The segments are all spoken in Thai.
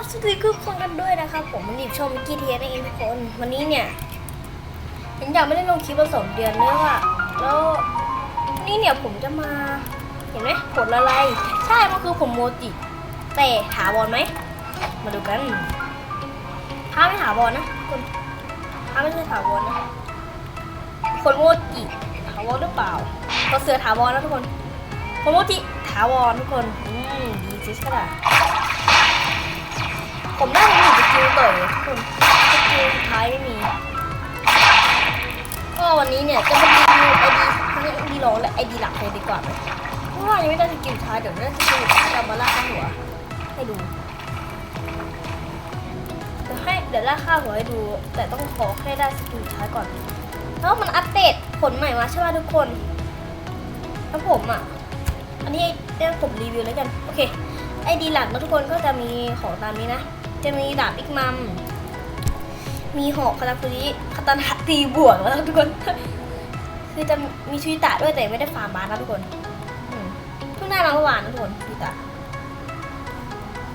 รับสวัสดีทุกคนกันด้วยนะครับ ผมวันนี้ชมกีเทียนเองทุกคนวันนี้เนี่ยผมอยากไม่ได้ลงคลิปมาสองเดือนแล้วอะแล้วนี่เนี่ยผมจะมา เห็นไหมผลอะไร ใช่ มันคือผมโมจิ แต่ถาวรไหม มาดูกันถ้าไม่ถาวรนะทุกคนถ้าไม่ใช่ถาวรนะผลโมจิถาวรหรือเปล่าก็เสือถาวรนะทุกคนผลโมจิถาวรทุกคน อืมดีจิสก็ได้ ผมได้หนึ่งสกิลต่อยทุกคนสกิลสุดท้ายไม่มี ก็วันนี้เนี่ยจะมารีวิวไอดีทั้งไอดีรองและไอดีหลักเลยดีกว่าไหมเพราะว่ายังไม่ได้สกิลท้ายเดี๋ยวได้สกิลสุดท้ายเรามาล่าข้าหัวให้ดูเดี๋ยวให้เดี๋ยวล่าข้าหัวให้ดู แต่ต้องขอแค่ได้สกิลท้ายก่อนแล้วมันอัปเดตผลใหม่มาใช่ไหมทุกคนแล้วผมอะอันนี้เดี๋ยวผมรีวิวแล้วกันโอเคไอดีหลักนะทุกคนก็จะมีของตามนี้นะ จะมีดาบบิ๊กมัม มีหอกคาตาคุริคาตานะตีบวกแล้วทุกคน คือจะมีชุยตะด้วยแต่ไม่ได้ฟาร์มบาสนะทุกคนอืมเพิ่งได้มาเมื่อวานนะทุกคนชุยตะ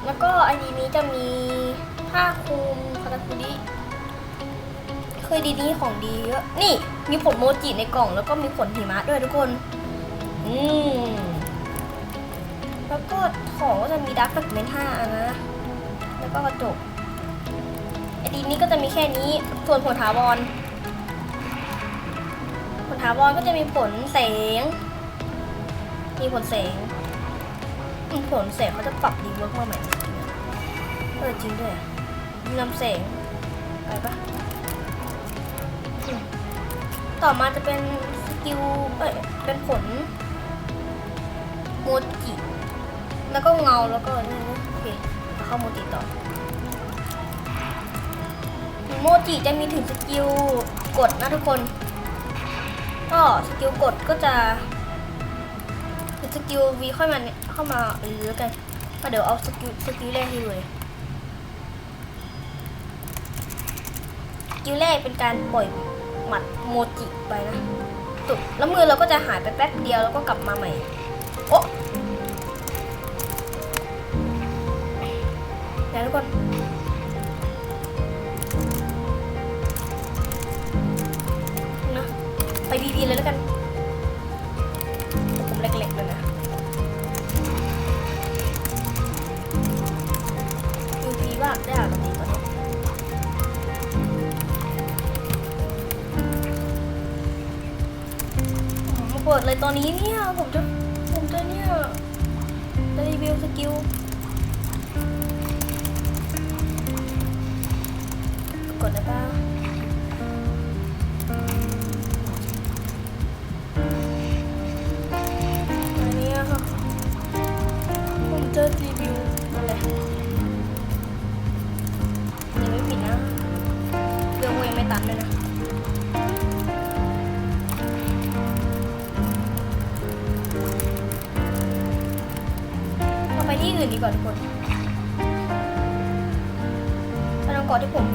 แล้วก็ไอดีนี้จะมีผ้าคลุมคาตาคุริเคยดีนี้ของดีเยอะ นี่มีผลโมจิในกล่อง แล้วก็มีผลหิมะด้วยทุกคน อืมแล้วก็ของก็จะมีดักแฟกเมนต์ห้านะ ก็กระจกไอดีนี้ก็จะมีแค่นี้ ส่วนผลถาวร ผลถาวรก็จะมีผลแสง มีผลแสงผลแสงเขาจะปรับดีเวิร์กมาใหม่จริงๆอะเออจริงด้วยอะมีลำแสงไปปะต่อมาจะเป็นสกิล เอ้ย เป็นผลโมจิ แล้วก็เงา แล้วก็นี่นโอเคเข้าโมจิต่อ โมจิจะมีถึงสกิลกดนะทุกคน ก็สกิลกดก็จะสกิลวีค่อยมาเข้ามาเรื่อยกันก็เดี๋ยวเอาสกิลสกิลแรกให้เลยสกิลแรกเป็นการปล่อยหมัดโมจิไปนะตุกแล้วมือเราก็จะหายไปแป๊บเดียวแล้วก็กลับมาใหม่โอ้เดี๋ยวทุกคน ดีๆเลยแล้วกันผมเล็กๆเลยนะดูดีว่าได้อ่านดีกว่านี้ผมมาเปิดเลยตอนนี้เนี่ย ผมจะ ผมจะเนี่ยรีวิวสกิล เวงไม่ตันเลยนะเราไปที่อื่นดีกว่าทุกคนไปลองเกาะที่ผม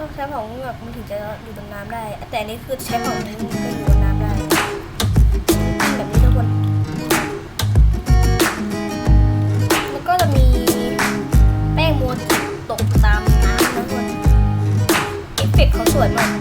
ต้องใช้เผาเงือกมันถึงจะอยู่บนน้ำได้ แต่อันนี้คือใช้เผาเงือกก็อยู่บนน้ำได้แบบนี้ทุกคนแล้วก็จะมีแป้งโมจิตกตามน้ำนะทุกคนเอฟเฟกต์เขาสวยมาก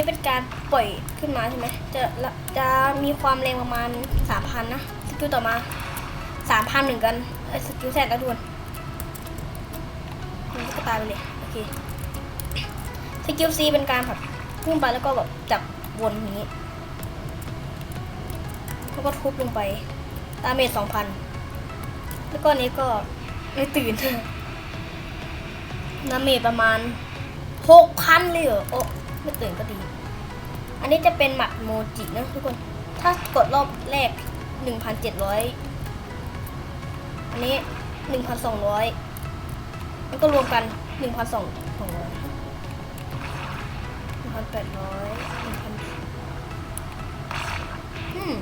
นี้เป็นการปล่อยขึ้นมาใช่ไหมจะจะมีความแรงประมาณสามพันนะสกิลต่อมาสามพันเหมือนกันสกิลแซดแล้วด่วนมันก็ตายไปเลยโอเคสกิลซีเป็นการแบบพุ่งไปแล้วก็แบบจับวนอย่างนี้แล้วก็ทุบลงไปดาเมจสองพันแล้วก็นี้ก็ไม่ตื่นดาเมจประมาณหกพันเลยเหรอโอ้ไม่ตื่นก็ดี อันนี้จะเป็นหมัดโมจินะทุกคน ถ้ากดรอบแรก 1,700 อันนี้ 1,200มันก็รวมกัน 1,200 1,800 1,000อืม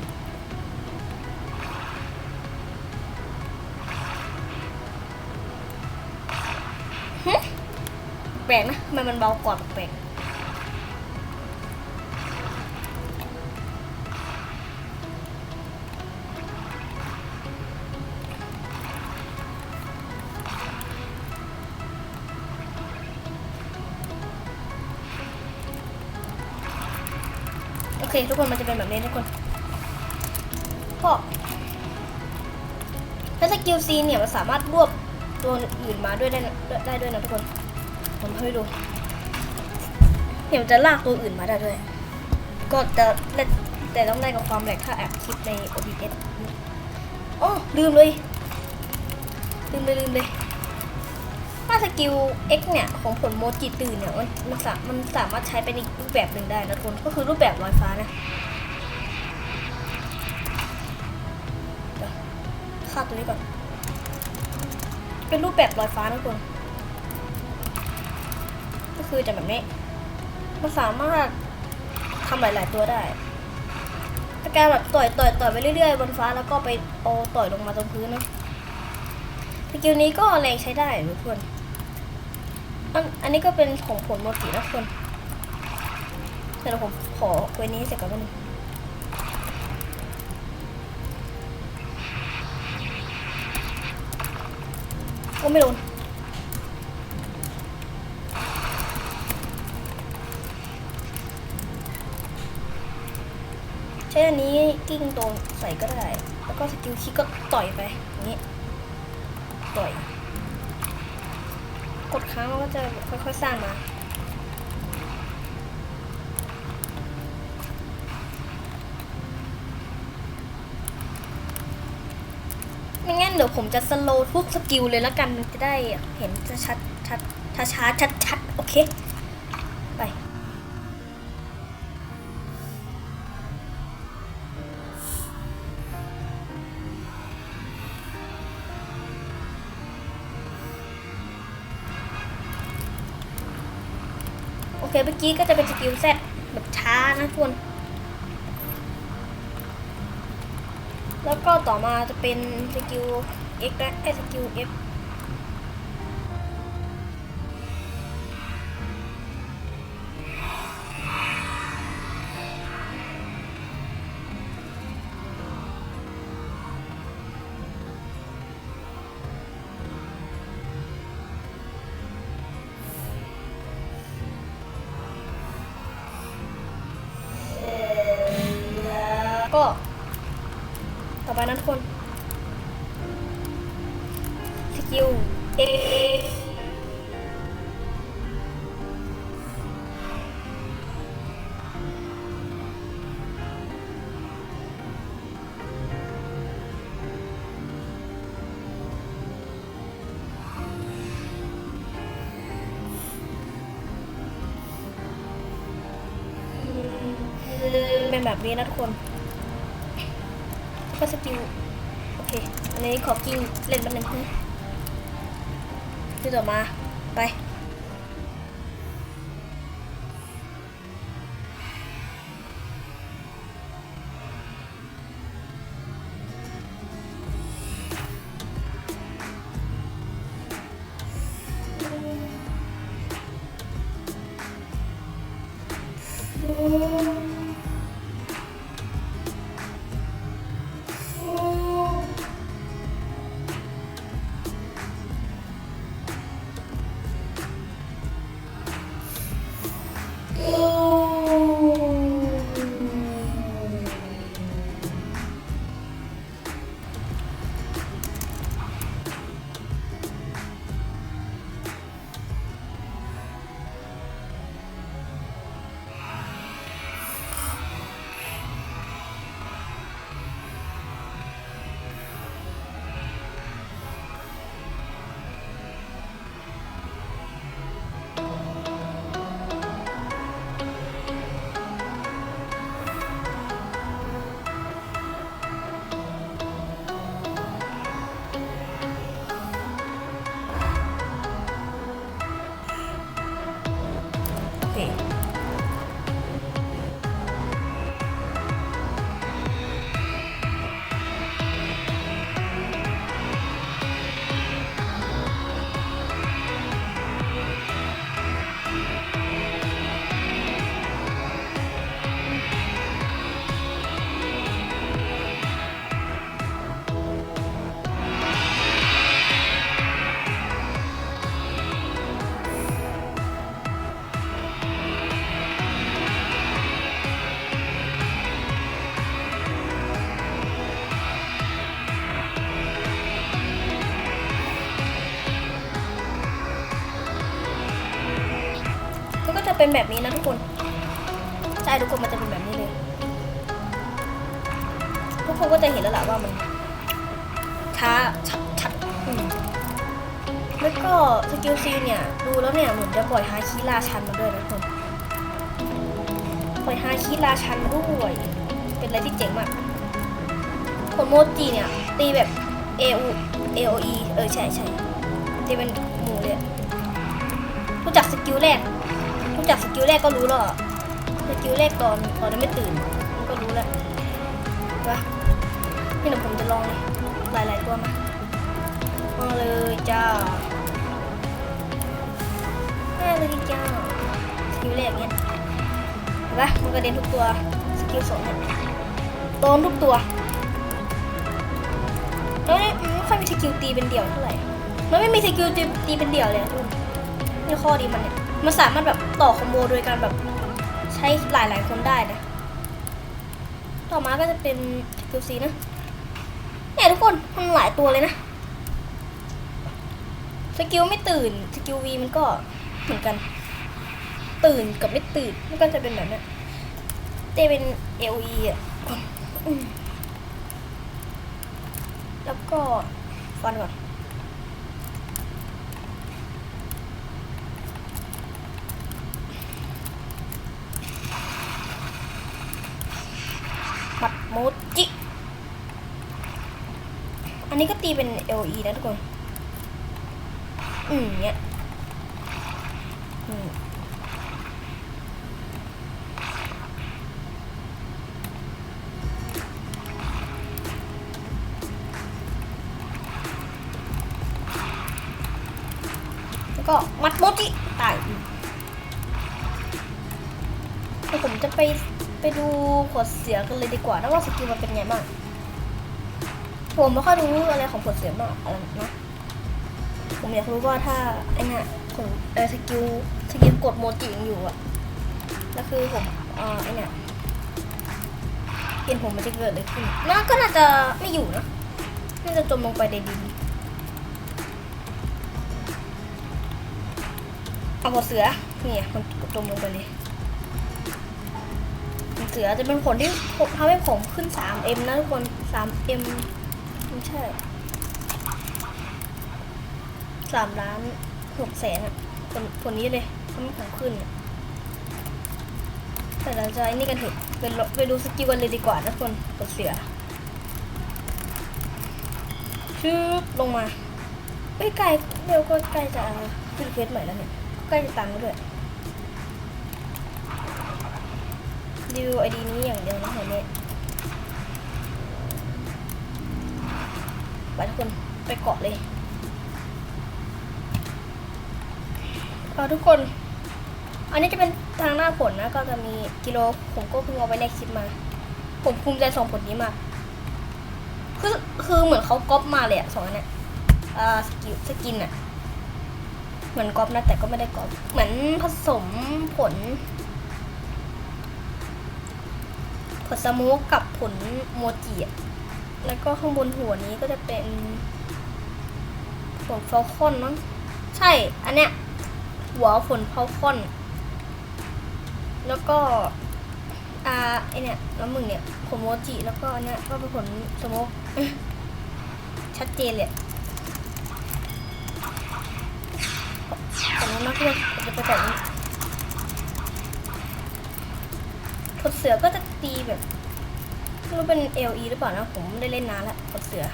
แปลกนะทำไมมันเบากว่าแปลก คทุกคนมันจะเป็นแบบนี้ทุกคนก็ถ้าสกิลซีเนี่ยมันสามารถรวบตัวอื่นมาด้วยได้ได้ด้วยนะทุกคนผมให้ดูเนี่ยมันจะลากตัวอื่นมาได้ด้วย ก็จะแต่แต่ต้องได้กับความแหลกถ้าแอบคลิปใน OBS อ๋อลืมเลยลืมเลยลืมเลย ว่าสกิล X เนี่ยของผลโมจิตื่นเนี่ยมันมันสามันสามารถใช้เป็นอีกรูปแบบหนึ่งได้นะทุกคนก็คือรูปแบบลอยฟ้านะฆ่าตัวนี้ก่อน เป็นรูปแบบลอยฟ้านะทุกคน ก็คือจะแบบนี้ มันสามารถทำหลาย ๆ ตัวได้ถ้าการแบบต่อยต่อยต่อยไปเรื่อย ๆ บนฟ้าแล้วก็ไปเอต่อยลงมาตรงพื้นนะสกิลนี้ก็แรงใช้ได้ทุกคน อันอันนี้ก็เป็นของผลโมจินะทุกคนเดี๋ยวผมขอเวนี้เสร็จก่อนนึงก็ไม่โดนใช้อันนี้กิ้งตรงใส่ก็ได้ แล้วก็สกิลคิกก็ต่อยไปอย่างนี้ ต่อย กดค้างมันก็จะค่อยๆสร้างมาไม่งั้นเดี๋ยวผมจะสโลว์ทุกสกิลเลยแล้วกันมันจะได้เห็นชัดชัดช้าช้าชัดชัดๆโอเค ไป เมื่อกี้ก็จะเป็นสกิลเซตแบบช้านะทุกคนแล้วก็ต่อมาจะเป็นสกิล X และไอสกิล F ก็ต่อไปนะทุกคนสกิลเอเป็นแบบนี้นะทุกคน เค อันนี้ขอกิ้งเล่นแป๊บนึงคือต่อมา ไป โมันก็จะเป็นแบบนี้นะทุกคน ใช่ทุกคนมันจะเป็นแบบนี้เลย ทุกคนก็จะเห็นแล้วแหละว่ามันช้าชัดชัดแล้วก็สกิลซีเนี่ยดูแล้วเนี่ยเหมือนจะปล่อยฮาคิราชันมาด้วยนะทุกคนปล่อยฮาคิราชันด้วยเป็นอะไรที่เจ๋งมากคนโมจิเนี่ยตีแบบ A U A O E เออใช่ใช่ตีเป็นหมูเลยรู้จักสกิลแรก จักสกิลแรกก็รู้แล้วสกิลแรกตอนตอนนั้นไม่ตื่นมันก็รู้แล้วว่านี่เดี๋ยวผมจะลองเลยหลายๆตัวมามาเลยจ้ามาเลยจ้าสกิลแรกเนี้ยเห็นปะมันกระเด็นทุกตัวสกิลสองเนี่ยโดนทุกตัวแล้วนี่ไม่ค่อยมีสกิลตีเป็นเดี่ยวเท่าไหร่มันไม่มีสกิลตีเป็นเดี่ยวเลยทุกคนนี่ข้อดีมันเนี่ย มันสามารถแบบต่อคอมโบโดยการแบบใช้หลายๆคนได้นะ ต่อมาก็จะเป็นสกิลซีนะเนี่ยทุกคนมันหลายตัวเลยนะ สกิลไม่ตื่น สกิลวีมันก็เหมือนกัน ตื่นกับไม่ตื่น มันก็จะเป็นแบบนี้ยเตเป็นเอลีอะแล้วก็ฟันก่อน โมจิ อันนี้ก็ตีเป็น LE นะทุกคน อืมเนี้ยอืมแล้วก็มัดโมจิตายอีกเดี๋ยวผมจะไป ไปดูผลเสียกันเลยดีกว่านะว่าสกิลมันเป็นไงบ้างผมไม่ค่อยรู้อะไรของผลเสียมากอะไรนะผมอยากรู้ว่าถ้าไอเนี่ยผมเออสกิลสกิลกดโมจิยังอยู่อะแล้วคือผมเออไอเนี่ยเห็นผมมันจะเกิดอะไรขึ้นน่าก็น่าจะไม่อยู่นะน่าจะจมลงไปในดินเอาหัวเสือเนี่ยมันจมลงไปเลย เสือจะเป็นผลที่ทำให้ผมขึ้น 3M นะทุกคน 3M ไม่ใช่สามล้านหกแสนอะผลผลนี้เลยทำให้ผมขึ้น แต่เราจะไอ้นี่กันเถอะไปไปดูสกิลกันเลยดีกว่านะทุกคนกดเสือชืบลงมาเอ้ยใกล้เร็วก็ใกล้จะขึ้นเฟสใหม่แล้วเนี่ยใกล้จะตังแล้วด้วย รีวิวไอดีนี้อย่างเดียวนะเห็นไหมไปทุกคนไปเกาะเลยเออทุกคน อันนี้จะเป็นทางหน้าผลนะ ก็จะมีกิโลผมก็เพิ่งเอาไว้ในคลิปมา ผมภูมิใจสองผลนี้มาก คือคือเหมือนเขาก๊อปมาเลยอะสองอันเนี้ยอ่าสกิลสกินอะเหมือนก๊อปนะแต่ก็ไม่ได้ก๊อปเหมือนผสมผล ผลสโมูกกับผลโมจิแล้วก็ข้างบนหัวนี้ก็จะเป็นผลฟอลคอนมั้งใช่ อันเนี้ยหัวฝนเพาคอน แล้วก็อ่าไอเนี่ยแล้วมึงเนี่ยผลโมจิแล้วก็อันเนี้ยก็เป็นผลสโมกชัดเจนเลยแต่นี้นะเพื่อนจะไปแบบนี้ ผลเสือก็จะตีแบบไม่รู้เป็น LE หรือเปล่านะผมไม่ได้เล่นนานแล้วผลเสือ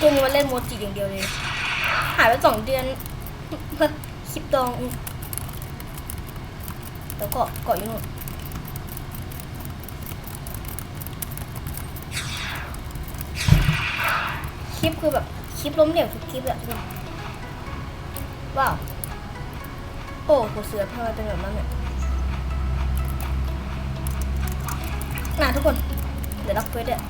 กมนี้มันเล่นโมจิอย่างเดียวเลยหายไปสองเดือนคลิปดองแล้วเกาะเกาะอยู่นู่นคลิปคือแบบคลิปล้มเหลวทุกคลิปอะทุกคนว้าว โอ้หัวเสือทำไมเป็นแบบนั้นเนี่ย นะทุกคน เดี๋ยวล็อกเฟซเนี่ย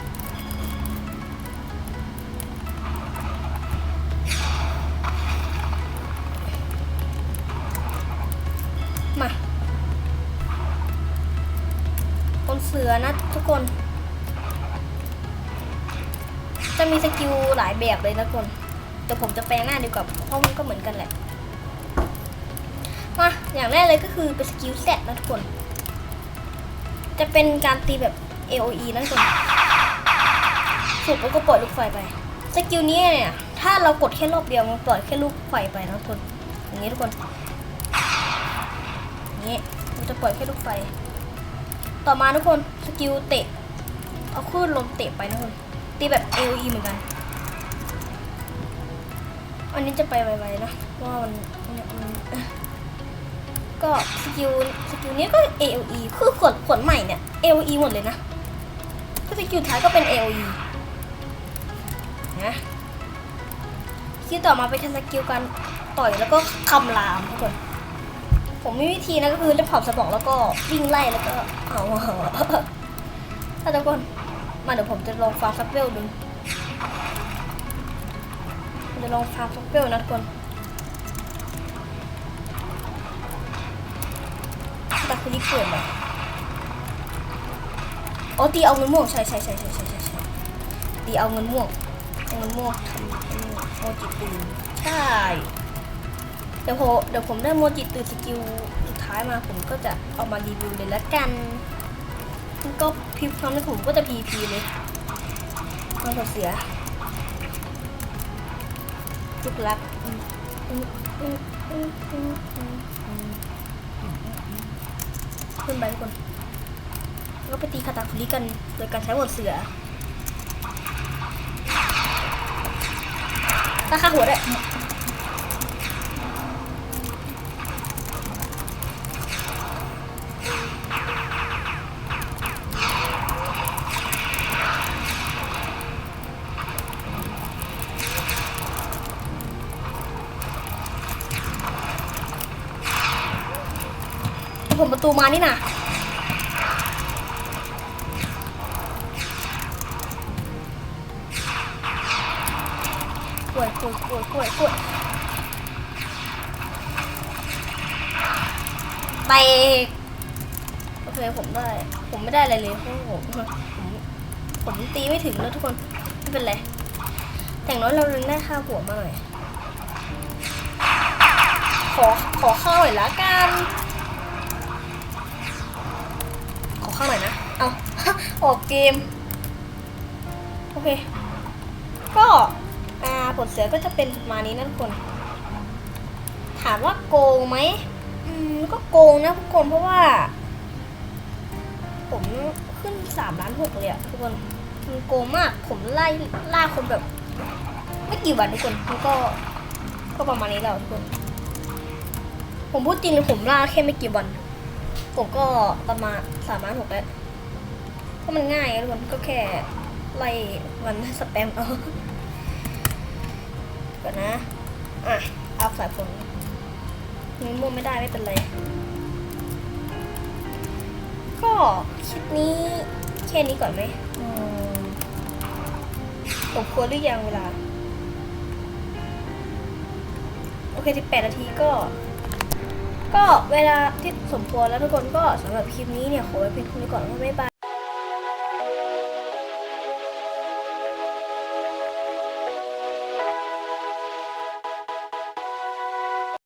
มาคนเสือนะทุกคน จะมีสกิลหลายแบบเลยนะทุกคนแต่ผมจะแปลงหน้าดีกว่าเพราะมันก็เหมือนกันแหละมาอย่างแรกเลยก็คือเป็นสกิลแซดนะทุกคน จะเป็นการตีแบบ AOE นะทุกคนสุดแล้วก็ปล่อยลูกไฟไป สกิลนี้เนี่ย ถ้าเรากดแค่รอบเดียวมันปล่อยแค่ลูกไฟไปนะทุกคน อย่างนี้ทุกคนอย่างนี้มันจะปล่อยแค่ลูกไฟ ต่อมาทุกคนสกิลเตะ เอาคลื่นลมเตะไปนะทุกคน ตีแบบ AOE เหมือนกัน อันนี้จะไปไวๆนะว่ามันมันมัน ก็สกิลสกิลนี้ก็ AOE คือขนขนใหม่เนี่ย AOE หมดเลยนะก็สกิลท้ายก็เป็น AOE นะสกิลต่อมาเป็นสกิลการต่อยแล้วก็คำรามทุกคนผมมีวิธีนะก็คือเล่นเผาสมองแล้วก็วิ่งไล่แล้วก็เอาถ้าทุกคนมาเดี๋ยวผมจะลองฟาร์มซับเวลดูจะลองฟาร์มซับเวลนะทุกคน ตาคุริเกิดเลยอ๋อตีเอาเงินม่วงใช่ใช่ใช่ใช่ใช่ใช่ใช่ตีเอาเงินม่วงเอาเงินม่วงทำไอ้นี่โมจิปืนใช่เดี๋ยวผมเดี๋ยวผมได้โมจิตื่นสกิลสุดท้ายมาผมก็จะเอามารีวิวเลยละกันมันก็พิมพ์คำในผมก็จะพีพีเลยมันก็เสียลูกรักอืมอืมอืมอืมอืม ขึ้นไปทุกคนก็ไปตีคาตาคุริกันโดยการใช้หมดเสือราคาหัวด้ ประตูมานี่นะกล้วยกล้วยกล้วยกล้วยกล้วยไปโอเคผมได้ ผมไม่ได้อะไรเลยเพราะผมผมผมตีไม่ถึงแล้วทุกคนไม่เป็นไรแต่งน้อยเรายังได้ค่าหัวมาหน่อยขอขอข้าวหน่อยละกัน ขอข้าหน่อยนะ เอาออกเกม โอเค ก็อ่าผลเสียก็จะเป็นประมาณนี้นะทุกคน ถามว่าโกงไหม อืม ก็โกงนะทุกคนเพราะว่า ผมขึ้นสามล้านหกเลยอะทุกคนมันโกงมาก ผมไล่ล่าคนแบบ ไม่กี่วันทุกคนมันก็ ก็ประมาณนี้แล้วทุกคน ผมพูดจริงเลยผมล่าแค่ไม่กี่วัน ผมก็ประมาณสามล้านหกแล้วเพราะมันง่ายอะทุกคนก็แค่ไล่วันสแปมเอาก่อนนะ อะเอาสายฝนนิ้วม่วงไม่ได้ไม่เป็นไร ก็คลิปนี้แค่นี้ก่อนไหมอืมผมควรหรือยังเวลา โอเค 18 นาทีก็ ก็เวลาที่สมควรแล้วทุกคนก็สำหรับคลิปนี้เนี่ยขอไว้เพียงเท่านี้ก่อนแล้วบ๊ายบาย